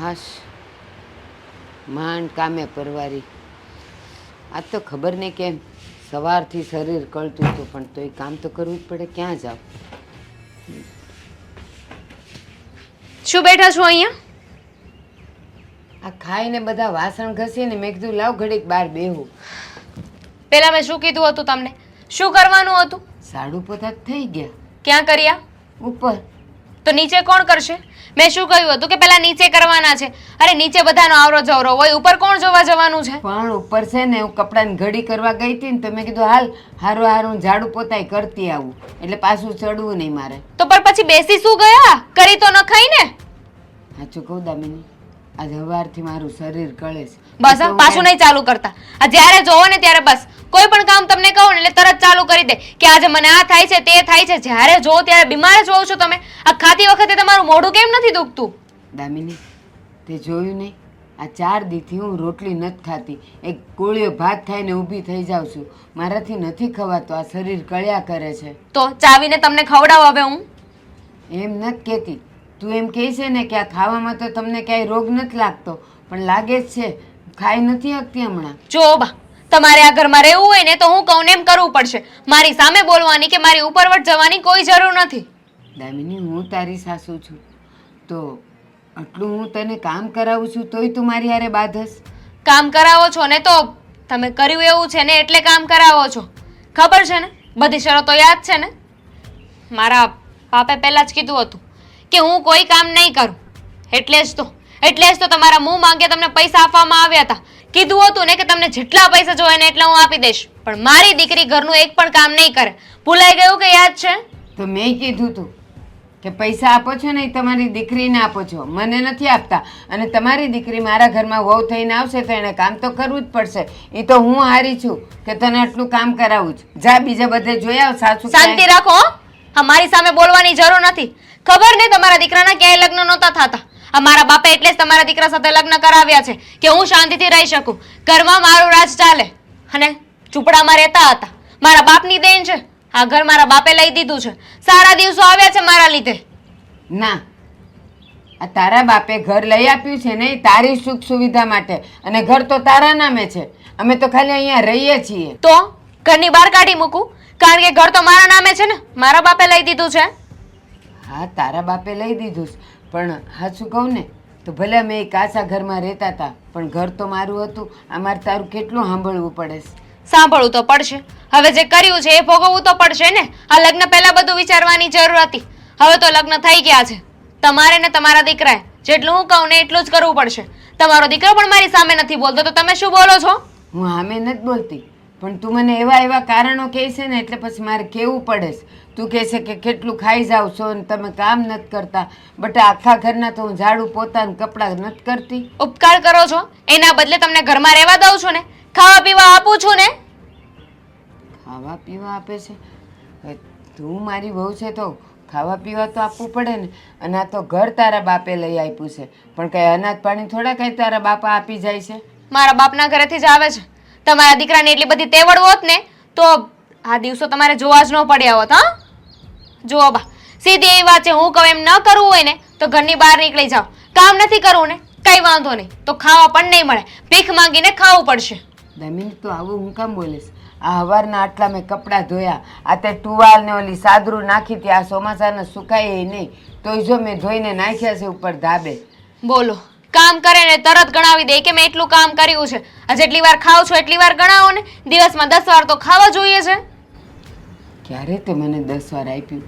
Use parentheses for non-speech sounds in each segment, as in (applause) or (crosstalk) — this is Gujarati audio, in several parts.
હાશ. માંડ કામે પરવારી. આ તો ખબર નહીં કેમ સવારથી શરીર કળતું હતું પણ તોય કામ તો કરવું જ પડે ક્યાં જાવ? શું બેઠા છો અહીંયા? આ ખાઈને બધા વાસણ ઘસીને મેં કીધું લાવ ઘડીક બહાર બેહું. પેલા મેં શું કીધું હતું તમને? શું કરવાનું હતું? સાડું પોતા થઈ ગયા. ક્યાં કર્યા? ઉપર. તો નીચે કોણ કરશે? મેં શું કહ્યું હતું કે પેલા નીચે કરવાના છે. અરે નીચે બધાનો આવરો જવરો હોય ઉપર કોણ જોવા જવાનું છે? પણ ઉપર છે ને હું કપડાની ઘડી કરવા ગઈ હતી ને તો મેં કીધું હાલ હારું હારું ઝાડુ પોતાય કરતી આવું. એટલે પાછું ચડવું નહીં મારે. તો પણ પછી બેસી શું ગયા? કરી તો ન. ખાઈ ને સાચું કહું દામિની? આજે સવારથી મારું શરીર કળે છે. બસ પાછું નહીં ચાલુ કરતા. આ જ્યારે જોવો ને ત્યારે બસ. કોઈ પણ કામ તમને કહો ને એટલે તરત ચાલુ કરી દે કે આજે મને આ થાય છે તે થાય છે. જ્યારે જો ત્યારે બીમાર જ હોવ છો તમે. આ ખાતી વખતે તમારું મોઢું કેમ નથી દુખતું? દામિની તે જોયું નહીં. આ ચાર દીથી હું રોટલી નથી ખાતી. એક કોળીઓ ભાત ખાઈને ઊભી થઈ જાઉં છું. મારાથી નથી ખવાતો. આ શરીર કળ્યા કરે છે. તો ચાવીને તમને ખવડાવો હવે હું. એમ નથી કહેતી. તું એમ કહે છે ને કે આ ખાવામાં તો તમને ક્યાંય રોગ નથી લાગતો. પણ લાગે જ છે. ખાઈ નથી શકતી હમણાં. જો બા તમારે આ ઘરમાં રહેવું હોય ને તો હું કહું ને એમ કરવું પડશે. મારી સામે બોલવાની કે મારી ઉપરવટ જવાની કોઈ જરૂર નથી. દામિની હું તારી સાસુ છું. તો આટલું હું તને કામ કરાવું છું તોય તું મારી હારે બાધસ. કામ કરાવો છો ને તો તમે કર્યું એવું છે ને એટલે કામ કરાવો છો. ખબર છે ને? બધી શરતો યાદ છે ને? મારા પાપે પહેલાં જ કીધું હતું કે હું કોઈ કામ નહીં કરું. એટલે જ તો એટલે જ તો તમારા મું માંગે તમને પૈસા આપવામાં આવ્યા હતા. કીધું હતું ને કે તમને જેટલા પૈસા જોઈએ ને એટલા હું આપી દઈશ. પણ મારી દીકરી ઘરનું એક પણ કામ નહીં કરે. ભૂલાઈ ગયું કે યાદ છે? તો મેં કીધું તું કે પૈસા આપો છો ને એ તમારી દીકરીને આપો છો. મને નથી આપતા. અને તમારી દીકરી મારા ઘરમાં વહુ થઈને આવશે તો એને કામ તો કરવું જ પડશે. એ તો હું હારી છું કે તને આટલું કામ કરાવું છું. જા બીજા બધે જોઈ આવ સાસુ શાંતિ રાખો હો. મારી સામે બોલવાની જરૂર નથી. ખબર ને તમારા દીકરાના ક્યાંય લગ્ન નહોતા થતા. મારા બાપે એટલે જ તમારા દીકરા સાથે લગ્ન કરાવ્યા છે કે હું શાંતિથી રહી શકું. ઘરમાં મારું રાજ ચાલે અને ઝૂંપડામાં રહેતા હતા. મારા બાપની દેન છે. આ ઘર મારા બાપે લઈ દીધું છે. સારા દિવસો આવ્યા છે મારા લીધે. ના. આ તારા બાપે ઘર લઈ આપ્યું છે ને તારી સુખ સુવિધા માટે. અને ઘર તો તારા નામે છે. અમે તો ખાલી અહીંયા રહીએ છીએ. તો ઘરની બહાર કાઢી મૂકું. કારણ કે ઘર તો મારા નામે છે ને. મારા બાપે લઈ દીધું છે. હા તારા બાપે લઈ દીધું છે. પણ હાચું કહું ને તો ભલે અમે એક આશા ઘરમાં રહેતા હતા પણ ઘર તો મારું હતું અમારે તારું કેટલું સાંભળવું પડે છે? સાંભળવું તો પડશે. હવે જે કર્યું છે એ ભોગવવું તો પડશે ને? આ લગ્ન પહેલા બધું વિચારવાની જરૂર હતી. હવે તો લગ્ન થઈ ગયા છે. તમારે ને તમારા દીકરાએ જેટલું હું કહું ને એટલું જ કરવું પડશે. તમારો દીકરો પણ મારી સામે નથી બોલતો તો તમે શું બોલો છો? હું સામે નથી બોલતી પણ તું મને એવા એવા કારણો કહે છે ને એટલે પછી મારે કહેવું પડે છે. તું કહે છે કે કેટલું ખાઈ જાવ છો ને તમે કામ નથી કરતા. બટ આખા ઘરના તો હું ઝાડુ પોતાના કપડાં નથી કરતી. ઉપકાર કરો છો? એના બદલે તમને ઘરમાં રહેવા દઉં છું ને? ખાવા પીવા આપું છું ને? ખાવા પીવા આપે છે? તું મારી વહુ છે તો ખાવા પીવા તો આપવું પડે ને. અને આ તો ઘર તારા બાપે લઈ આપ્યું છે. પણ કઈ અનાજ પાણી થોડા કઈ તારા બાપા આપી જાય છે? મારા બાપના ઘરેથી જ આવે છે. તમારા દીકરાને એટલી બધી તેવડ હોત ને તો આ દિવસો તમારે જોવા જ ન પડ્યા હોત હા? જુઓ બા સીધી એવી વાત છે હું કહું એમ ન કરવું હોય ને તો ઘરની બહાર નીકળી જાઓ. કામ નથી કરવું ને કઈ વાંધો નહીં. તો ખાવા પણ નહીં મળે. ભીખ માંગીને ખાવું પડશે. દમીન તો આવું હું કામ બોલીશ? આ હવારના આટલા મેં કપડાં ધોયા. આ તે ટુવાલ ને ઓલી સાદરું નાખી હતી આ ચોમાસાને સુકાય નહીં. તોય જો મેં ધોઈને નાખ્યા છે ઉપર ધાબે. બોલો કામ કરે ને તરત ગણાવી દે કે મેં એટલું કામ કર્યું છે? આ જેટલી વાર ખાવ છો એટલી વાર ગણાવો ને. દિવસમાં દસ વાર તો ખાવા જોઈએ છે. ક્યારે તે મને દસ વાર આપ્યું?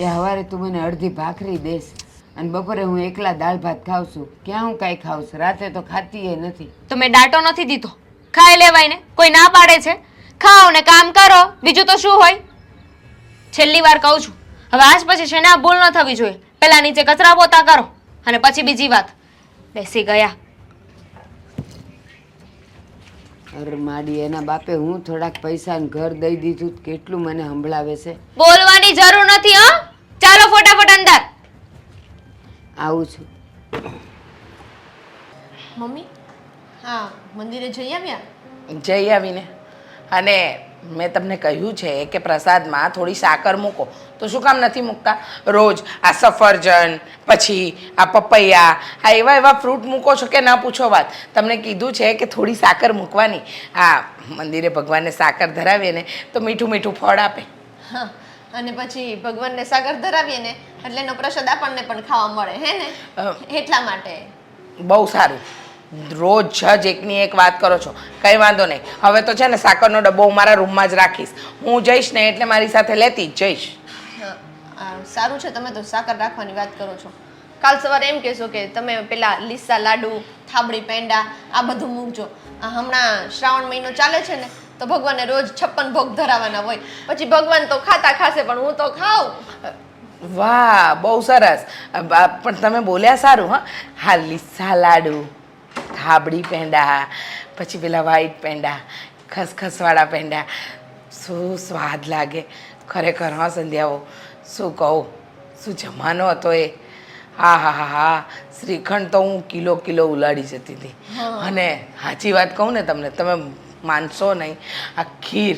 એ હવારે તું મને અડધી ભાખરી દેશ અને બપોરે હું એકલા દાળ ભાત ખાઉં છું. ક્યાં હું કાંઈ ખાઉં છું? રાતે તો ખાતી એ નથી. તો મેં ડાટો નથી દીધો. ખાઈ લેવાય ને. કોઈ ના પાડે છે. ખાઓ ને કામ કરો. બીજું તો શું હોય? છેલ્લી વાર કહું છું. હવે આજ પછી છે ને આ ભૂલ ન થવી જોઈએ. પહેલા નીચે કચરા પોતા કરો અને પછી બીજી વાત. બેસી ગયા. અરે માડી એના બાપે હું થોડાક પૈસા ઘર દઈ દીધું કેટલું મને સંભળાવે છે? બોલવાની જરૂર નથી હો. આવું છું. મમ્મી? હા મંદિરે જઈ આવ્યા? જઈ આવીને. અને મેં તમને કહ્યું છે કે પ્રસાદમાં થોડી સાકર મૂકો. તો શું કામ નથી મૂકતા? રોજ આ સફરજન પછી આ પપૈયા આ એવા એવા ફ્રૂટ મૂકો છો કે ના પૂછો વાત. તમને કીધું છે કે થોડી સાકર મૂકવાની. આ મંદિરે ભગવાનને સાકર ધરાવીએ ને તો મીઠું મીઠું ફળ આપે. હા અને પછી ભગવાનને સાગર ધરાવીએ ને એટલે એનો પ્રસાદ આપણને પણ ખાવા મળે હે ને? એટલા માટે. બહુ સારું. રોજ જ એકની એક વાત કરો છો. કંઈ વાંધો નહીં. હવે તો છે ને સાકરનો ડબ્બો હું મારા રૂમમાં જ રાખીશ. હું જઈશ ને એટલે મારી સાથે લેતી જ જઈશ. સારું છે તમે તો સાકર રાખવાની વાત કરો છો. કાલ સવારે એમ કહેશો કે તમે પેલા લીસા લાડુ થાબડી પેંડા આ બધું મૂકજો. આ હમણાં શ્રાવણ મહિનો ચાલે છે ને તો ભગવાનને રોજ છપ્પન ભોગ ધરાવવાના હોય. પછી ભગવાન તો ખાતા ખાશે પણ હું તો ખાઉં. વાહ બહુ સરસ. પણ તમે બોલ્યા સારું હા. હા લીસા લાડુ થાબડી પેંડા પછી પેલા વ્હાઈટ પેંડા ખસખસવાળા પેંડા. શું સ્વાદ લાગે? ખરેખર હા સંધ્યાઓ? શું કહું? શું જમાનો હતો એ? હા હા હા હા. શ્રીખંડ તો હું કિલો કિલો ઉલાડી જતી હતી. અને સાચી વાત કહું ને તમને તમે માનશો નહીં. આ ખીર.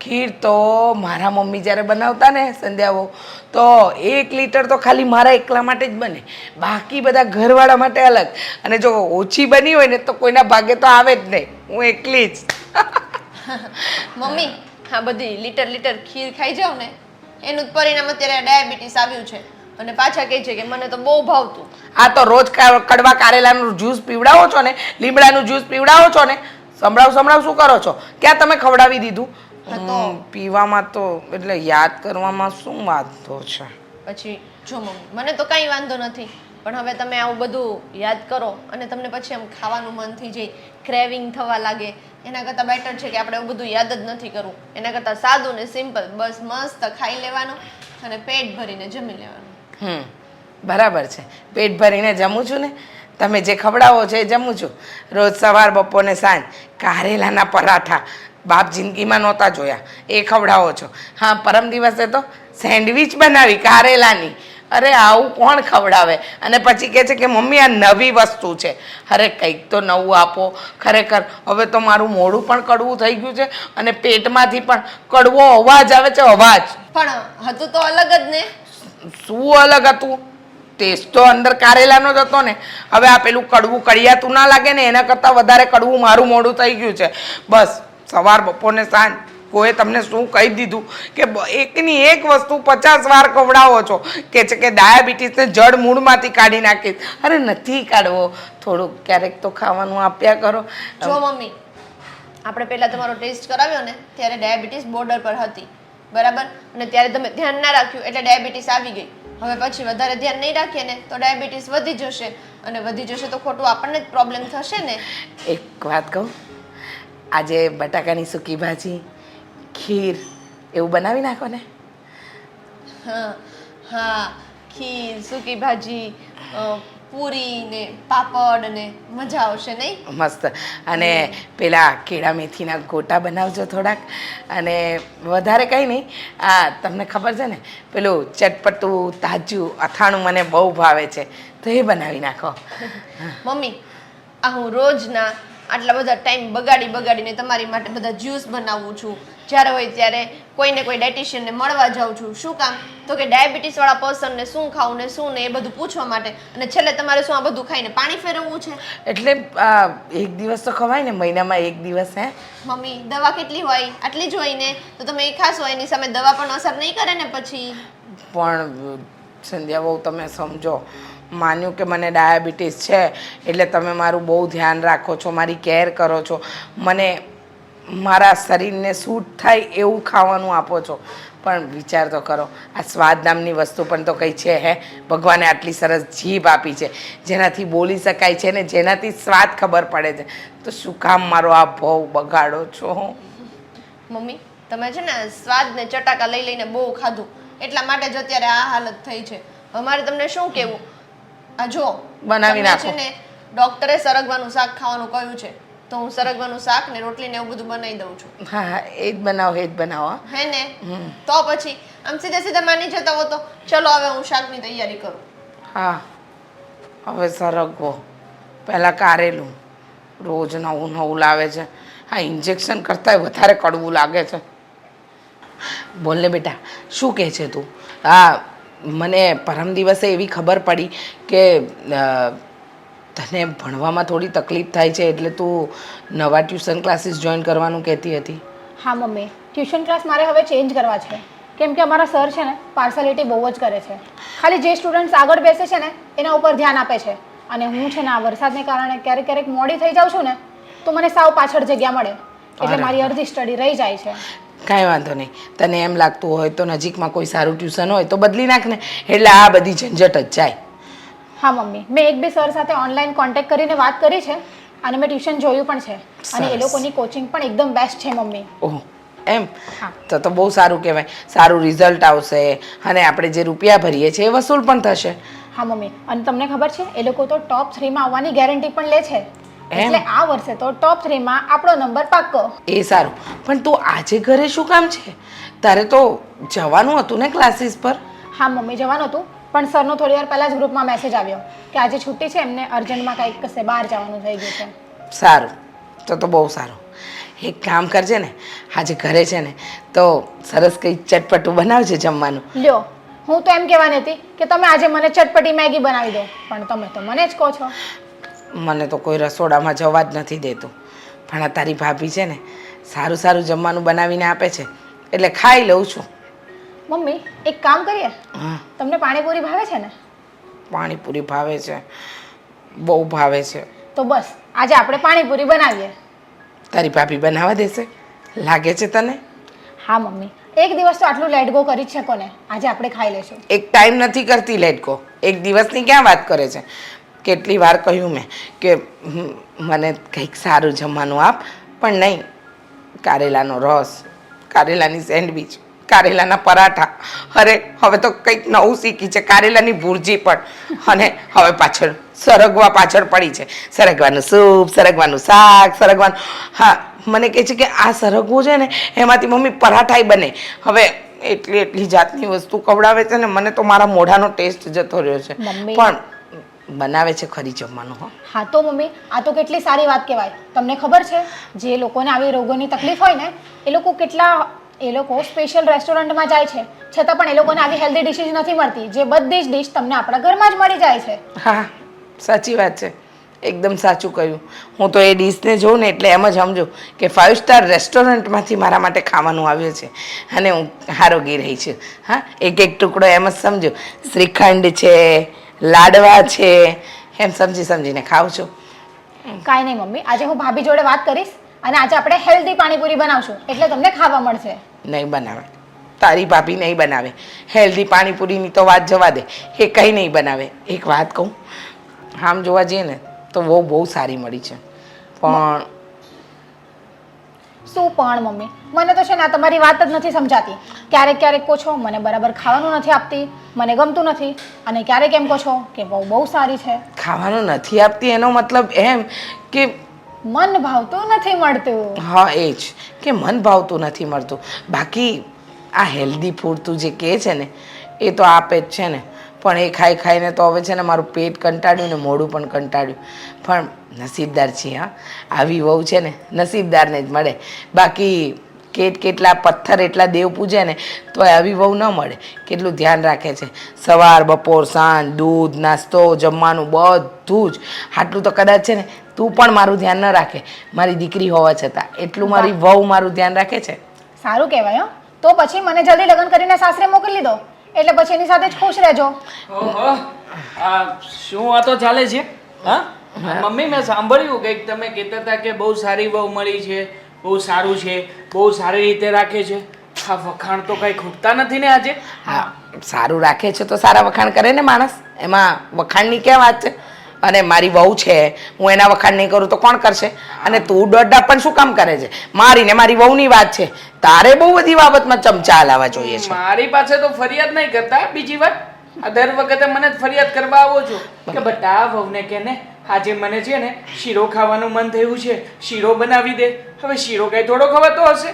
ખીર તો મારા મમ્મી જ્યારે બનાવતા ને સંધ્યાઓ, તો એક લીટર તો ખાલી મારા એકલા માટે જ બને. બાકી બધા ઘરવાળા માટે અલગ. અને જો ઓછી બની હોય ને, તો કોઈના ભાગે તો આવે જ નહીં. હું એકલી જ. (laughs) મમ્મી, આ બધી લીટર લીટર ખીર ખાઈ જાઉં ને. એનું પરિણામ અત્યારે ડાયાબિટીસ આવ્યું છે. અને પાછા કહે છે કે મને તો બહુ ભાવતું. આ તો રોજ કડવા કારેલાનું જ્યુસ પીવડાવો છો ને લીમડાનું જ્યુસ પીવડાવો છો ને સંભળાવ સંભળાવ શું કરો છો? ક્યાં તમે ખવડાવી દીધું? તો- પીવામાં તો એટલે યાદ કરવામાં શું વાંધો છે? પછી જો મમ્મી મને તો કાંઈ વાંધો નથી પણ હવે તમે આવું બધું યાદ કરો અને તમને પછી આમ ખાવાનું મન થઈ જાય ક્રેવિંગ થવા લાગે. એના કરતાં બેટર છે કે આપણે એવું બધું યાદ જ નથી કરવું. એના કરતાં સાદું ને સિમ્પલ બસ મસ્ત ખાઈ લેવાનું અને પેટ ભરીને જમી લેવાનું. હમ, બરાબર છે. પેટ ભરીને જમું છું ને? તમે જે ખવડાવો છો એ જમું છું. રોજ સવાર બપોરને સાંજ કારેલાના પરાઠા બાપ જિંદગીમાં નહોતા જોયા. એ ખવડાવો છો. હા, પરમ દિવસે તો સેન્ડવિચ બનાવી કારેલાની. અરે, આવું કોણ ખવડાવે? અને પછી કહે છે કે, મમ્મી, આ નવી વસ્તુ છે. અરે, કંઈક તો નવું આપો. ખરેખર, હવે તો મારું મોઢું પણ કડવું થઈ ગયું છે અને પેટમાંથી પણ કડવો અવાજ આવે છે, અવાજ. પણ હતું તો અલગ જ ને? શું અલગ હતું? ટેસ્ટ તો અંદર કારેલાનો જ હતો ને. હવે આ પેલું કડવું કડિયાતું ના લાગે ને, એના કરતાં વધારે કડવું મારું મોડું થઈ ગયું છે. બસ, સવાર બપોરને સાંજ. કોઈ તમને શું કહી દીધું? કે એકની એક વસ્તુ પચાસ વાર ખવડાવો છો. કે છે કે ડાયાબિટીસને જડ મૂળમાંથી કાઢી નાખીશ. અરે નથી કાઢવો. થોડુંક ક્યારેક તો ખાવાનું આપ્યા કરો. જો મમ્મી, આપણે પહેલાં તમારો ટેસ્ટ કરાવ્યો ને, ત્યારે ડાયાબિટીસ બોર્ડર પર હતી. બરાબર? અને ત્યારે તમે ધ્યાન ના રાખ્યું એટલે ડાયાબિટીસ આવી ગઈ. હવે પછી વધારે ધ્યાન નહીં રાખીએ ને તો ડાયાબિટીસ વધી જશે. અને વધી જશે તો ખોટું આપણને જ પ્રોબ્લેમ થશે ને. એક વાત કહું? આજે બટાકાની સૂકી ભાજી ખીર એવું બનાવી નાખો ને? હા હા ખીર સૂકી ભાજી પૂરી ને પાપડ ને મજા આવશે નહીં? મસ્ત. અને પેલા કેળા મેથીના ગોટા બનાવજો થોડાક. અને વધારે કંઈ નહીં. આ તમને ખબર છે ને પેલું ચટપટું તાજું અથાણું મને બહુ ભાવે છે. તો એ બનાવી નાખો. મમ્મી આ હું રોજના આટલા બધા ટાઈમ બગાડી બગાડીને તમારી માટે બધા જ્યુસ બનાવું છું. જ્યારે હોય ત્યારે કોઈને કોઈ ડાયટિશિયનને મળવા જાઉં છું. શું કામ? તો કે ડાયાબિટીસવાળા પર્સનને શું ખાવું ને શું ને એ બધું પૂછવા માટે. અને છેલ્લે તમારે શું આ બધું ખાઈને પાણી ફેરવવું છે? એટલે એક દિવસ તો ખવાય ને મહિનામાં એક દિવસ હે? મમ્મી દવા કેટલી હોય? આટલી જ હોય ને? તો તમે એ ખાશો એની સામે દવા પણ અસર નહીં કરે ને પછી? પણ સંધ્યા બહુ તમે સમજો. માન્યું કે મને ડાયાબિટીસ છે, એટલે તમે મારું બહુ ધ્યાન રાખો છો, મારી કેર કરો છો. મને મારા શરીરને સૂટ થાય એવું ખાવાનું આપો છો. પણ વિચાર તો કરો, આ સ્વાદ નામની વસ્તુ પણ તો કંઈ છે, હે? ભગવાને આટલી સરસ જીભ આપી છે, જેનાથી બોલી શકાય છે ને જેનાથી સ્વાદ ખબર પડે છે. તો શું કામ મારો આ ભવ બગાડો છો? મમ્મી, તમે છે ને સ્વાદ ને ચટાકા લઈ લઈને બહુ ખાધું. એટલા માટે જ અત્યારે આ હાલત થઈ છે. અમારે તમને શું કહેવું? આ જો બનાવી નાખો. છે ને ડોક્ટરે સરગવાનું શાક ખાવાનું કહ્યું છે તો હું સરગવાનું શાક ને રોટલી ને એવું બધું બનાવી દઉં છું. હા હા એ જ બનાવો એ જ બનાવો હા. હે ને? તો પછી આમ સીધે સીધા માની જતા હો તો ચલો હવે હું શાકની તૈયારી કરું. હા. હવે સરગવો. પહેલાં કારેલું. રોજ નવું નવું લાવે છે. આ ઇન્જેક્શન કરતાંય વધારે કડવું લાગે છે. બોલ ને બેટા શું કહે છે તું? આ મને પરમ દિવસે એવી ખબર પડી કે તને ભણવામાં થોડી તકલીફ થાય છે એટલે તું નવા ટ્યુશન ક્લાસીસ જોઈન કરવાનું કહેતી હતી. હા મમ્મી. ટ્યુશન ક્લાસ મારે હવે ચેન્જ કરવા છે. કેમ કે અમારા સર છે ને પાર્સલિટી બહુ જ કરે છે. ખાલી જે સ્ટુડન્ટ્સ આગળ બેસે છે ને એના ઉપર ધ્યાન આપે છે. અને હું છે ને આ વરસાદને કારણે ક્યારેક ક્યારેક મોડી થઈ જાઉં છું ને તો મને સાવ પાછળ જગ્યા મળે. એટલે મારી અડધી સ્ટડી રહી જાય છે. કાંઈ વાંધો નહીં. તને એમ લાગતું હોય તો નજીકમાં કોઈ સારું ટ્યુશન હોય તો બદલી નાખ ને એટલે આ બધી ઝંઝટ જ જાય. હા મમ્મી. મેં એક બે સર સાથે ઓનલાઈન કોન્ટેક્ટ કરીને વાત કરી છે અને મેં ટ્યુશન જોયું પણ છે. અને એ લોકોની કોચિંગ પણ એકદમ બેસ્ટ છે મમ્મી. ઓહ. એમ? હા. તો તો બહુ સારું કહેવાય. સારું રિઝલ્ટ આવશે અને આપણે જે રૂપિયા ભરીએ છીએ એ વસૂલ પણ થશે. હા મમ્મી. અને તમને ખબર છે એ લોકો તો ટોપ થ્રીમાં આવવાની ગેરંટી પણ લે છે? એટલે આ વર્ષે તો ટોપ થ્રીમાં આપણો નંબર પાક્કો. એ સારું. પણ તું આજે ઘરે શું કામ છે? તારે તો જવાનું હતું ને ક્લાસીસ પર? હા મમ્મી જવાનું હતું પણ સરનો થોડી વાર પહેલા જ ગ્રુપમાં મેસેજ આવ્યો કે આજે છુટ્ટી છે એમને અર્જન્ટમાં કંઈક કશે બહાર જવાનું થઈ ગયું છે. સારું. તો તો બહુ સારું. એક કામ કરજે ને આજે ઘરે છે ને તો સરસ કંઈક ચટપટું બનાવજે જમવાનું. લ્યો હું તો એમ કહેવાની હતી કે તમે આજે મને ચટપટી મેગી બનાવી દો પણ તમે તો મને જ કહો છો. મને તો કોઈ રસોડામાં જવા જ નથી દેતું. પણ આ તારી ભાભી છે ને સારું સારું જમવાનું બનાવીને આપે છે. એટલે ખાઈ લઉં છું. મમ્મી એક કામ કરીએ? હા. તમને પાણીપુરી ભાવે છે ને? પાણીપુરી ભાવે છે. બહુ ભાવે છે. તો બસ આજે આપણે પાણીપુરી બનાવીએ. તારી ભાભી બનાવવા દેશે? લાગે છે તને? હા મમ્મી. એક દિવસ તો આટલું લેટ ગો કરી જ શકો ને આજે આપણે ખાઈ લેશું એક ટાઈમ નથી કરતી લેટકો એક દિવસની ક્યાં વાત કરે છે? કેટલી વાર કહ્યું મેં કે મને કંઈક સારું જમવાનું આપ. પણ નહીં કારેલાનો રસ કારેલાની સેન્ડવિચ કારેલાના પરાઠા. અરે હવે તો કંઈક નવું શીખી છે કારેલાની ભુરજી પણ. અને હવે પાછળ સરગવા પાછળ પડી છે. સરગવાનું સૂપ સરગવાનું શાક સરગવાનું હા મને કહે છે કે આ સરગવું છે ને એમાંથી મમ્મી પરાઠાય બને. હવે એટલી એટલી જાતની વસ્તુ ખવડાવે છે ને મને તો મારા મોઢાનો ટેસ્ટ જતો રહ્યો છે. પણ બનાવે છે ખરી જમવાનું હો. હા તો મમ્મી આ તો કેટલી સારી વાત કહેવાય. તમને ખબર છે જે લોકોને આવી રોગોની તકલીફ હોય ને એ લોકો કેટલા એ લોકો સ્પેશિયલ રેસ્ટોરન્ટમાં જાય છે. છતાં પણ એ લોકોને આવી હેલ્ધી ડિશિસ નથી મળતી. જે બધી જ ડિશ તમને આપણા ઘરમાં જ મળી જાય છે. હા સાચી વાત છે. એકદમ સાચું કહ્યું. હું તો એ ડીશને જોઉં ને એટલે એમ જ સમજો કે ફાઇવ સ્ટાર રેસ્ટોરન્ટમાંથી મારા માટે ખાવાનું આવ્યું છે અને હું આરોગી રહી છું. હા એક એક ટુકડો એમ જ સમજો. શ્રીખંડ છે લાડવા છે એમ સમજી સમજીને ખાઉં છું. કાંઈ નહીં મમ્મી આજે હું ભાભી જોડે વાત કરીશ અને આજે આપણે હેલ્ધી પાણીપુરી બનાવશું. એટલે તમને ખાવા મળશે. નહીં બનાવે. તારી ભાભી નહીં બનાવે. હેલ્ધી પાણીપુરીની તો વાત જવા દે. એ કંઈ નહીં બનાવે. એક વાત કહું આમ જોવા જઈએ ને તો બહુ બહુ સારી મળી છે. પણ શું પણ મમ્મી? મને તો છે ને આ તમારી વાત જ નથી સમજાતી. ક્યારેક ક્યારેક કહો છો મને બરાબર ખાવાનું નથી આપતી મને ગમતું નથી. અને ક્યારેક એમ કહો છો કે બહુ બહુ સારી છે. ખાવાનું નથી આપતી એનો મતલબ એમ કે મન ભાવતું નથી મળતું. હા એ જ. કે મન ભાવતું નથી મળતું. બાકી આ હેલ્ધી ફૂડ તું જે કહે છે ને એ તો આપે જ છે ને. પણ એ ખાઈ ખાઈને તો હવે છે ને મારું પેટ કંટાળ્યું ને મોઢું પણ કંટાળ્યું. પણ નસીબદાર છીએ હા. આવી વહુ છે ને નસીબદારને જ મળે. બાકી કેટ કેટલા પથ્થર એટલા દેવ પૂજે ને તો આવી વહુ ન મળે. કેટલું ધ્યાન રાખે છે. સવાર બપોર સાંજ દૂધ નાસ્તો જમવાનું બધું જ. આટલું તો કદાચ છે ને તું પણ મારું ધ્યાન ન રાખે. મારી દીકરી હોવા છતાં. એટલું મારી વહુ મારું ધ્યાન રાખે છે? સારું કહેવાય હો. તો પછી મને જલ્દી લગ્ન કરીને સાસરે મોકલી દો. એટલે પછી એની સાથે જ ખુશ રહેજો. ઓહો આ શું વાતો ચાલે છે? હા? મમ્મી મેં સાંભળ્યું કંઈક તમે કહેતા હતા કે બહુ સારી બહુ મળી છે બહુ સારું છે બહુ સારી રીતે રાખે છે. આ વખાણ તો કંઈ ખૂટતા નથી ને આજે? હા સારું રાખે છે તો સારા વખાણ કરે ને માણસ. એમાં વખાણની ક્યાં વાત છે? અને મારી વહુ છે હું એના વખાણ નહીં કરું તો કોણ કરશે? અને તું દોડડા પણ શું કામ કરે છે? મારી ને મારી વહુની વાત છે. તારે બહુ બધી બાબતમાં ચમચા હલાવા જોઈએ છે. મારી પાસે તો ફરિયાદ નહીં કરતા. બીજી વાત દર વખતે મને જ ફરિયાદ કરવા આવો છો. કે બટા વહુને કે ને આજે મને છે ને શીરો ખાવાનું મન થયું છે. શીરો બનાવી દે. હવે શીરો કઈ થોડો ખવાતો હશે.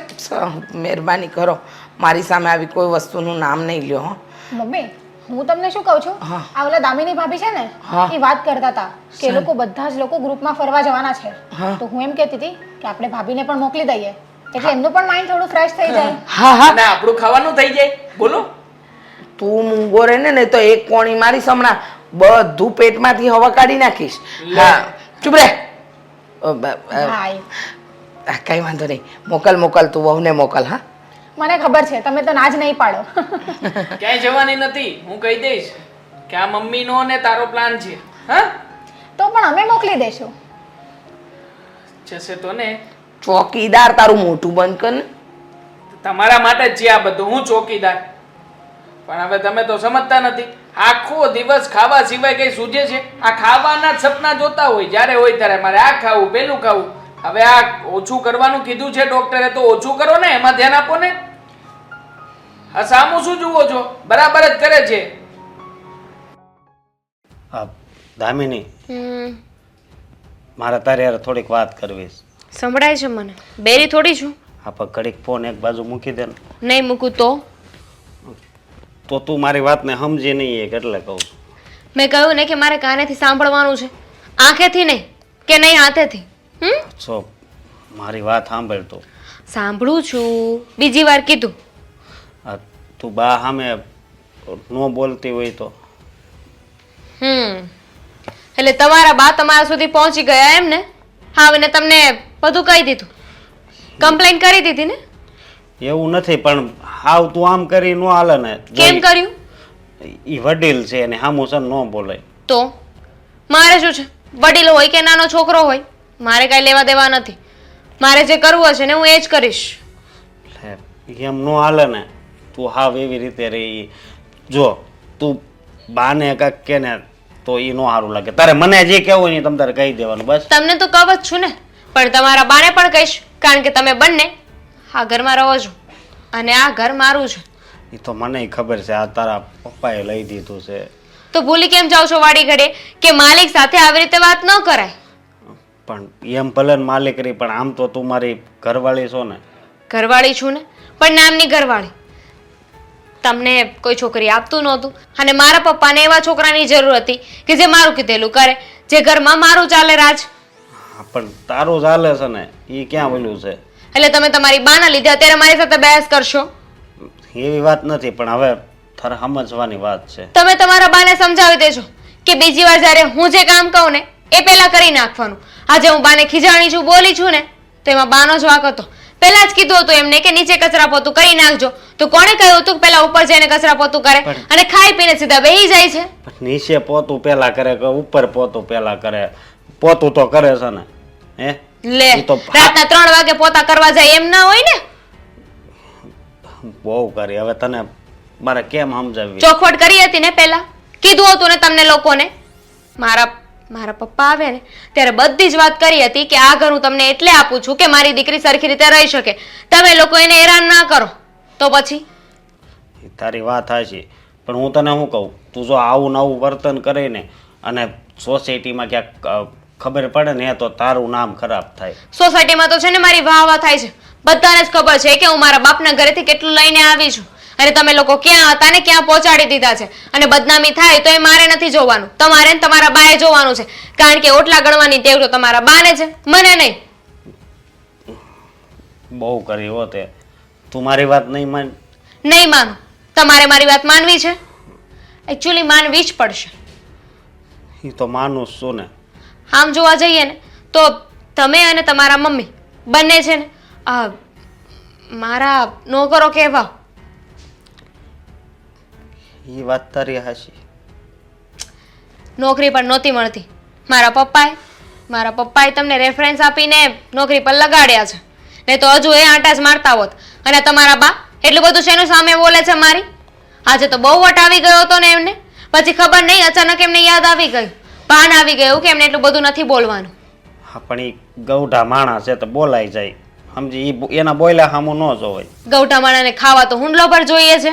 મહેરબાની કરો. મારી સામે આવી કોઈ વસ્તુનું નામ નહીં લ્યો મમ્મી હું તમને શું કહું છું? આ ઓલા દામિની ભાભી છે ને એ વાત કરતા હતા કે લોકો બધા જ લોકો ગ્રુપમાં ફરવા જવાના છે. તો હું એમ કહેતી હતી કે આપણે ભાભીને પણ મોકલી દઈએ. એટલે એમનું પણ માઇન્ડ થોડું ફ્રેશ થઈ જાય. હા હા ના આપણું ખાવાનું થઈ જાય. બોલો. તું મૂંગો રહે ને તો એક કોણી મારી હમણાં. બધું પેટમાંથી હવા કાઢી નાખીશ. હા. ચૂપ રે. કઈ વાંધો નહીં. મોકલ મોકલ તું વહુને મોકલ હા. મને ખબર છે તમે તો ના જ નહીં પાડો. ક્યાંય જવાની નથી હું કહી દઈશ કે આ મમ્મીનો ને તારો પ્લાન છે. હા? તો પણ અમે મોકલી દેશું. જશે તો ને. ચોકીદાર તારું મોટું બંધ કર ને. તમારા માટે જ છે આ બધું હું ચોકીદાર. પણ હવે તમે તો સમજતા નથી. આખો દિવસ ખાવા સિવાય કઈ સૂજે છે? આ ખાવાના જ સપના જોતા હોય જ્યારે હોય ત્યારે મારે આ ખાવું પેલું ખાવું. હવે આ ઓછું કરવાનું કીધું છે ડોક્ટરે તો ઓછું કરો ને એમાં ધ્યાન આપો ને. આ સામું શું જુઓ છો? બરાબર જ કરે છે. આ દામિની હમ, મારે તારે યાર થોડીક વાત કરવી છે. સંભળાય છે મને. બેરી થોડી છું. હા પણ ઘડીક ફોન એક બાજુ મૂકી દે ને. નહીં મૂકું તો? તો તું મારી વાતને સમજી નહીં એક એટલે કહું છું. મેં કહ્યું ને કે મારે કાનેથી સાંભળવાનું છે. આંખેથી નહીં કે નહીં હાથેથી? હમ? છો મારી વાત સાંભળ તો સાંભળું છું. બીજી વાર કીધું. આ તું બા સામે ન બોલતી હોય તો. હમ. એટલે તમારા બા તમારા સુધી પહોંચી ગયા એમ ને? હા અને તમને બધું કહી દીધું. કમ્પ્લેન કરી દીધી ને? એવું નથી પણ હાવ તું આમ કરી ન હાલે ને. કેમ કર્યું? એ વડીલ છે અને છે ન બોલે. તો? મારે શું છે? વડીલ હોય કે નાનો છોકરો હોય? મારે કાંઈ લેવા દેવા નથી. મારે જે કરવું હશે ને હું એ જ કરીશ. એમ ન હાલે ને. તું હાવ એવી રીતે રહી. જો તું બાને કાંક કે ને તો એ નો સારું લાગે. તારે મને જે કહેવું હોય ને તમ તારે કહી દેવાનું બસ. તમને તો કહું જ છું ને પણ તમારા બાને પણ કહીશ કારણ કે તમે બંને આ ઘરમાં રહો છો અને આ ઘર મારું છે. એ તો મને ખબર છે આ તારા પપ્પાએ લઈ દીધું છે. તો ભૂલી કેમ જાવ છો વાડી ઘડે કે માલિક સાથે આવી રીતે વાત ન કરાય? પણ એમ ભલે ને માલિકરી પણ આમ તો તું મારી ઘરવાળી છો ને. ઘરવાળી છું ને પણ નામની ઘરવાળી. તમને કોઈ છોકરી આપતું નહોતું. અને મારા પપ્પાને એવા છોકરાની જરૂર હતી કે જે મારું કીધેલું કરે. જે ઘરમાં મારું ચાલે રાજ. હા, પણ તારું ચાલે છે ને એ ક્યાં બોલ્યું છે? એટલે તમે તમારી બાના લીધે અત્યારે મારી સાથે બહેસ કરશો? એવી વાત નથી પણ હવે તારે સમજવાની વાત છે. તમે તમારા બાને સમજાવી દેજો કે બીજી વાર જ્યારે હું જે કામ કહું ને એ પહેલા કરી નાખવાનું. આજે હું બાને ખીજાણી છું બોલી છું ને તો એમાં બાનો જ વાક હતો. પહેલા જ કીધું હતું એમને કે નીચે કચરા પોતું કરી નાખજો. તો કોણે કહ્યું હતું કે પહેલા ઉપર જઈને કચરા પોતું કરે અને ખાઈ પીને સીધા બેહી જાય છે. પણ નીચે પોતું પેલા કરે કે ઉપર પોતું પેલા કરે? પોતું તો કરે છે ને હે? લે રાતના ત્રણ વાગે પોતા કરવા જાય એમ ના હોય ને? બહુ કરી. હવે તને મારે કેમ સમજાવી ચોખવટ કરી હતી ને પહેલા કીધું હતું ને તમને લોકોને? મારા મારા પપ્પા આવે ને ત્યારે બધી જ વાત કરી હતી કે આ ઘર હું તમને એટલે આપું છું કે મારી દીકરી સરખી રીતે રહી શકે. તમે લોકો એને હેરાન ના કરો. તો પછી? તારી વાત હાચી પણ હું તને શું કહું? તું જો આવું નવું વર્તન કરીને અને સોસાયટીમાં ક્યાંક ખબર પડે ને તો તારું નામ ખરાબ થાય. સોસાયટીમાં તો છે ને મારી વાહ વાહ થાય છે. બધાને જ ખબર છે કે હું મારા બાપના ઘરેથી કેટલું લઈને આવી છું. અને તમે લોકો ક્યાં હતા ને ક્યાં પહોંચાડી દીધા છે? અને બદનામી થાય તો એ મારે નથી જોવાનું. તમારે ને તમારા બાએ જોવાનું છે. કારણ કે ઓટલા ગણવાની ટેવ તો તમારા બાને છે. મને નહીં. બહુ કરી હો તે. તું મારી વાત નહીં માન. નહીં માનું. તમારે મારી વાત માનવી છે? એકચ્યુઅલી માનવી જ પડશે. એ તો માનું જ છું ને. આમ જોવા જઈએ ને તો તમે અને તમારા મમ્મી બંને છે ને આ મારા નોકરો કહેવા. એ વાત તારી હાશી નોકરી પણ નહોતી મળતી. મારા પપ્પાએ મારા પપ્પાએ તમને રેફરન્સ આપીને નોકરી પર લગાડ્યા છે. ને તો હજુ એ આંટા જ મારતા હોત. અને તમારા બા એટલું બધું શેનું સામે બોલે છે મારી? આજે તો બહુ વટ આવી ગયો હતો ને એમને. પછી ખબર નહીં અચાનક એમને યાદ આવી ગયું. ભાન આવી ગયું કે એમને એટલું બધું નથી બોલવાનું. હા પણ એ ગૌઢા માણસ છે તો બોલાઈ જાય. સમજી ઈ એના બોલ્યા સામું ન જોવાય ગૌઠા માણાને ખાવા તો હુંડલો પર જોઈએ છે.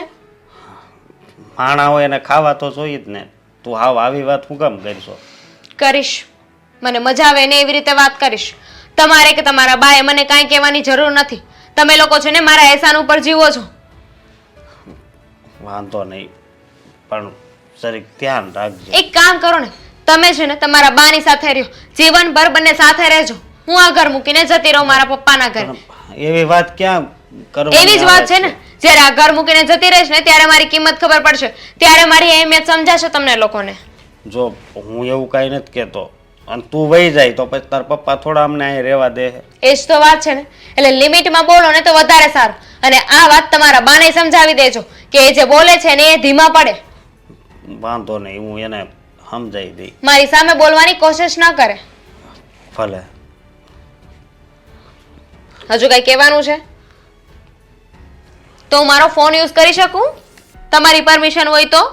માણા હોય એને ખાવા તો જોઈએ જ ને. તું હાવ આવી વાત હું કેમ કરશો? કરીશ. મને મજા આવે ને એવી રીતે વાત કરીશ. તમારે કે તમારા બાએ મને કાંઈ કહેવાની જરૂર નથી. તમે લોકો છે ને મારા એહસાન ઉપર જીવો છો. વાંધો નહીં. પણ સરીક ધ્યાન રાખજો. એક કામ કરો ને તમે છે ને તમારા બાની સાથે રહ્યો. જીવનભર બંને સાથે રહેજો. હું આ ઘર મૂકીને જતી રહું મારા પપ્પાના ઘરે. એવી વાત ક્યાં કરવાની એવી જ વાત છે ને જ્યારે આ ઘર મૂકીને જતી રહીશ ને ત્યારે મારી કિંમત ખબર પડશે. ત્યારે મારી અહેમિયત સમજાશે તમને લોકોને. જો હું એવું કાંઈ નથી કહેતો. અને તું વહી જાય તો પછી તાર પપ્પા થોડા અમને અહીં રહેવા દે. એ જ તો વાત છે ને. એટલે લિમિટમાં બોલો ને તો વધારે સારું. અને આ વાત તમારા બાને સમજાવી દેજો કે એ જે બોલે છે ને એ ધીમા પડે. વાંધો નહીં હું એને સમજાવી દઈ. મારી સામે બોલવાની કોશિશ ન કરે. ભલે. હજુ કઈ કહેવાનું છે? તો હું મારો ફોન યુઝ કરી શકું? તમારી પરમિશન હોય તો?